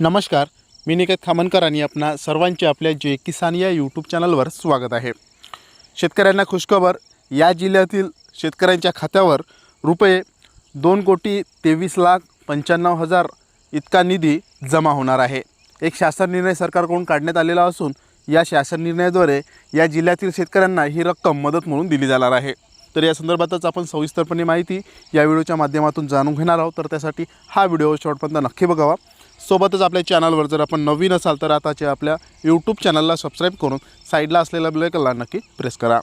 नमस्कार मी निकेत खामनकर आणि आपणा सर्वांचे आपल्या जे किसान या यूट्यूब चॅनलवर स्वागत आहे. शेतकऱ्यांना खुशखबर या जिल्ह्यातील शेतकऱ्यांच्या खात्यावर रुपये दोन कोटी तेवीस लाख पंच्याण्णव हजार इतका निधी जमा होणार आहे. एक शासन निर्णय सरकारकडून काढण्यात आलेला असून या शासन निर्णयाद्वारे या जिल्ह्यातील शेतकऱ्यांना ही रक्कम मदत म्हणून दिली जाणार आहे. तर या संदर्भातच आपण सविस्तरपणे माहिती या व्हिडिओच्या माध्यमातून जाणून घेणार आहोत. तर त्यासाठी हा व्हिडिओ शेवटपर्यंत नक्की बघावा. सोबतच आपल्या चॅनलवर जर आपण नवीन असाल तर आताच्या आपल्या यूट्यूब चॅनलला सबस्क्राईब करून साईडला असलेल्या बेलकला नक्की प्रेस करा.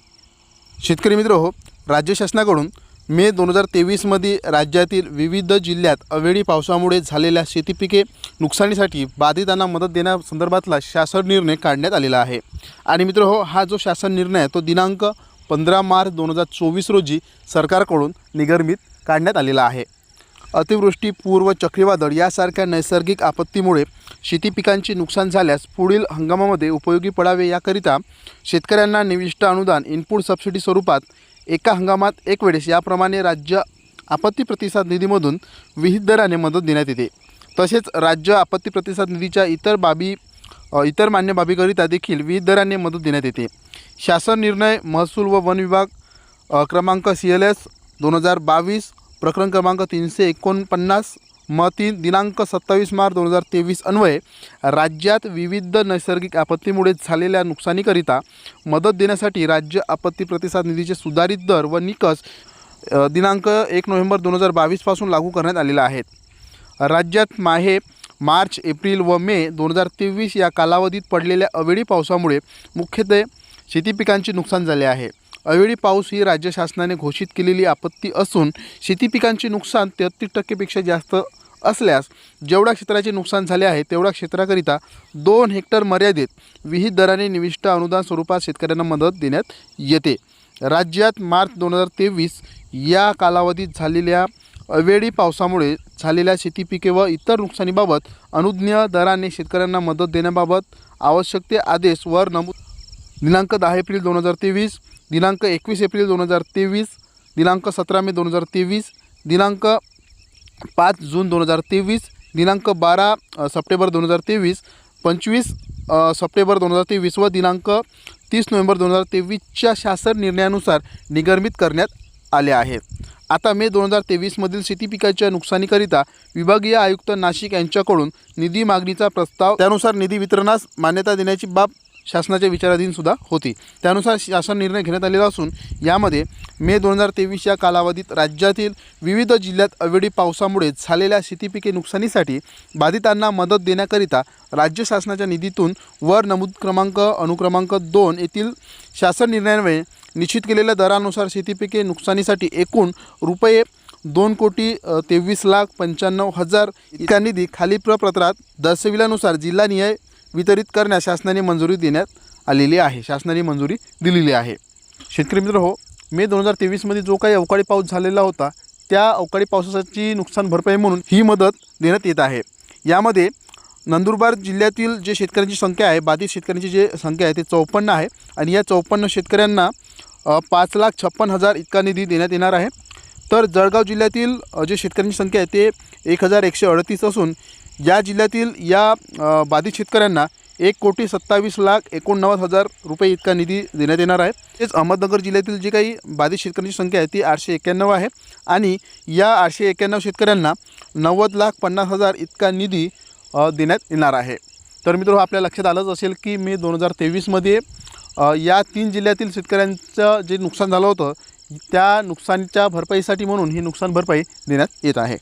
शेतकरी मित्र हो राज्य शासनाकडून मे दोन हजार तेवीसमध्ये राज्यातील विविध जिल्ह्यात अवेळी पावसामुळे झालेल्या शेतीपिके नुकसानीसाठी बाधितांना मदत देण्यासंदर्भातला शासन निर्णय काढण्यात आलेला आहे. आणि मित्र हो हा जो शासन निर्णय आहे तो दिनांक पंधरा मार्च दोन हजार चोवीस रोजी सरकारकडून निगर्मित काढण्यात आलेला आहे. अतिवृष्टी पूर्व चक्रीवादळ यासारख्या नैसर्गिक आपत्तीमुळे शेती पिकांचे नुकसान झाल्यास पुढील हंगामामध्ये उपयोगी पडावे याकरिता शेतकऱ्यांना निविष्ट अनुदान इनपुट सबसिडी स्वरूपात एका हंगामात एक वेळेस याप्रमाणे राज्य आपत्ती प्रतिसाद निधीमधून विहित दराने मदत देण्यात येते. तसेच राज्य आपत्ती प्रतिसाद निधीच्या इतर बाबी इतर मान्य बाबीकरिता देखील विविध दराने मदत देण्यात येते. शासन निर्णय महसूल व वन विभाग क्रमांक सी एल एस दोन हजार बावीस प्रकरण क्रमांक तीनशे एकोणपन्नास म तीन दिनांक सत्तावीस मार्च दोन हजार तेवीस अन्वये राज्यात विविध नैसर्गिक आपत्तीमुळे झालेल्या नुकसानीकरिता मदत देण्यासाठी राज्य आपत्ती प्रतिसाद निधीचे सुधारित दर व निकष दिनांक एक नोव्हेंबर दोन हजार बावीसपासून लागू करण्यात आलेला आहेत राज्यात माहे मार्च एप्रिल व मे दोन हजार तेवीस या कालावधीत पडलेल्या अवेळी पावसामुळे मुख्यत्वे शेती पिकांचे नुकसान झाले आहे. अवेळी पाऊस ही राज्य शासनाने घोषित केलेली आपत्ती असून शेती पिकांचे नुकसान तेहत्तीस टक्केपेक्षा जास्त असल्यास जेवढ्या क्षेत्राचे नुकसान झाले आहे तेवढ्या क्षेत्राकरिता दोन हेक्टर मर्यादित विहित दराने निविष्ट अनुदान स्वरूपात शेतकऱ्यांना मदत देण्यात येते. राज्यात मार्च दोन हजार तेवीस या कालावधीत झालेल्या अवेळी पावसामुळे झालेल्या शेती पिके व इतर नुकसानीबाबत अनुज्ञ दराने शेतकऱ्यांना मदत देण्याबाबत आवश्यक ते आदेश वर नमूद दिनांक दहा एप्रिल दोन हजार तेवीस दिनांक एकवीस एप्रिल दोन हजार तेवीस दिनांक सतरा मे दोन हजार तेवीस दिनांक पाच जून दोन हजार तेवीस दिनांक बारा सप्टेंबर दोन हजार तेवीस पंचवीस सप्टेंबर दोन हजार तेवीस व दिनांक तीस नोव्हेंबर दोन हजार तेवीसच्या शासन निर्णयानुसार निगर्मित करण्यात आले आहेत आता मे दोन हजार तेवीसमधील शेती पिकाच्या नुकसानीकरिता विभागीय आयुक्त नाशिक यांच्याकडून निधी मागणीचा प्रस्ताव त्यानुसार निधी वितरणास मान्यता देण्याची बाब शासनाच्या विचाराधीन सुद्धा होती. त्यानुसार शासन निर्णय घेण्यात आलेला असून यामध्ये मे दोन हजार तेवीस या कालावधीत राज्यातील विविध जिल्ह्यात अवेळी पावसामुळे झालेल्या शेतीपिके नुकसानीसाठी बाधितांना मदत देण्याकरिता राज्य शासनाच्या निधीतून वर नमूद क्रमांक अनुक्रमांक दोन येथील शासन निर्णयामुळे निश्चित केलेल्या दरानुसार शेतीपिके नुकसानीसाठी एकूण रुपये दोन कोटी तेवीस लाख पंच्याण्णव हजार इतका निधी खाली प्रपत्रात दर्शविल्यानुसार जिल्हानिहाय वितरित करण्यास शासनाने मंजुरी देण्यात आलेली आहे. शासनाने मंजुरी दिलेली आहे. शेतकरी मित्र हो मे दोन हजार तेवीसमध्ये जो काही अवकाळी पाऊस झालेला होता त्या अवकाळी पावसाची नुकसान भरपाई म्हणून ही मदत देण्यात येत आहे. यामध्ये नंदुरबार जिल्ह्यातील जे शेतकऱ्यांची संख्या आहे बाधित शेतकऱ्यांची जे संख्या आहे ते चौपन्न आहे आणि या चौपन्न शेतकऱ्यांना पाच लाख छप्पन हजार इतका निधी देण्यात येणार आहे. तर जळगाव जिल्ह्यातील जे शेतकऱ्यांची संख्या आहे ते एक हजार एकशे अडतीस असून या जिल्ह्यातील या बाधित शेतकऱ्यांना एक कोटी सत्तावीस लाख एकोणनव्वद हजार रुपये इतका निधी देण्यात येणार आहे. तेच अहमदनगर जिल्ह्यातील जी काही बाधित शेतकऱ्यांची संख्या आहे ती आठशे एक्क्याण्णव आहे. आणि या आठशे एक्क्याण्णव शेतकऱ्यांना नव्वद लाख पन्नास हजार इतका निधी देण्यात येणार आहे. तर मित्र आपल्या लक्षात आलंच असेल की मे दोन हजार तेवीसमध्ये या तीन जिल्ह्यातील शेतकऱ्यांचं जे नुकसान झालं होतं त्या नुकसानीच्या भरपाईसाठी म्हणून ही नुकसान भरपाई देण्यात येत आहे.